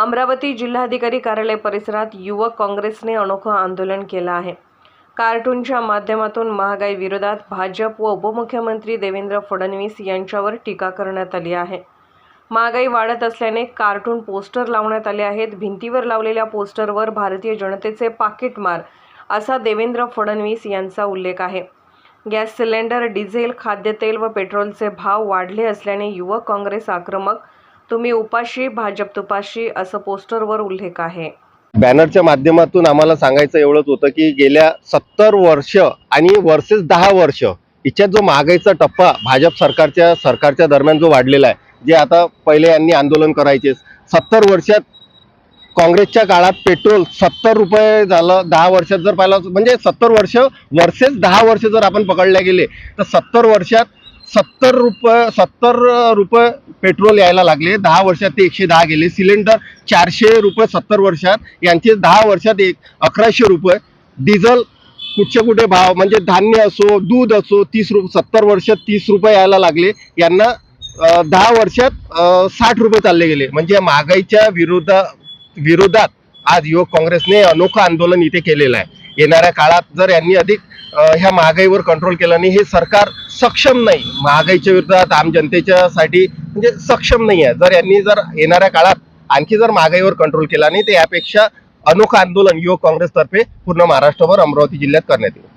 अमरावती जिल्हाधिकारी कार्यालय परिसरात युवक काँग्रेसने अनोखं आंदोलन केलं आहे. कार्टूनच्या माध्यमातून महागाई विरोधात भाजप व उपमुख्यमंत्री देवेंद्र फडणवीस यांच्यावर टीका करण्यात आली आहे. महागाई वाढत असल्याने कार्टून पोस्टर लावण्यात आले आहेत. भिंतीवर लावलेल्या पोस्टरवर भारतीय जनतेचे पाकिटमार असा देवेंद्र फडणवीस यांचा उल्लेख आहे. गॅस सिलेंडर डिझेल खाद्यतेल व पेट्रोलचे भाव वाढले असल्याने युवक काँग्रेस आक्रमक तुम्ही उपाशी भाजप तुपाशी असं पोस्टरवर उल्लेख आहे. बॅनरच्या माध्यमातून आम्हाला सांगायचं एवढंच होतं की गेल्या सत्तर वर्ष आणि वर्सेस दहा वर्ष हिच्यात जो महागाईचा टप्पा भाजप सरकारच्या सरकारच्या दरम्यान जो वाढलेला आहे जे आता पहिले यांनी आंदोलन करायचे सत्तर वर्षात काँग्रेसच्या काळात पेट्रोल सत्तर रुपये झालं दहा वर्षात जर पाहिलं म्हणजे सत्तर वर्ष वर्सेस दहा वर्ष जर आपण पकडल्या गेले तर सत्तर वर्षात सत्तर रुपये सत्तर रुपये पेट्रोल यायला लागले. दहा वर्षात ते एकशे दहा गेले. सिलेंडर चारशे रुपये सत्तर वर्षात. यांचे दहा वर्षात एक अकराशे रुपये. डिझेल कुठचे कुठे भाव? म्हणजे धान्य असो दूध असो तीस रुप सत्तर वर्षात तीस रुपये यायला लागले. यांना दहा वर्षात साठ रुपये चालले गेले. म्हणजे महागाईच्या विरोधा विरोधात आज युवक काँग्रेसने अनोखं आंदोलन इथे केलेलं आहे. येणाऱ्या काळात जर यांनी अधिक ह्या महागाईवर कंट्रोल केला नाही हे सरकार सक्षम नाही. महागाईच्या विरोधात आम जनतेच्या साठी म्हणजे सक्षम नाही आहे. जर यांनी जर येणाऱ्या काळात आणखी जर महागाईवर कंट्रोल केला नाही तर यापेक्षा अनोखा आंदोलन युवक काँग्रेसतर्फे पूर्ण महाराष्ट्रभर अमरावती जिल्ह्यात करण्यात येईल.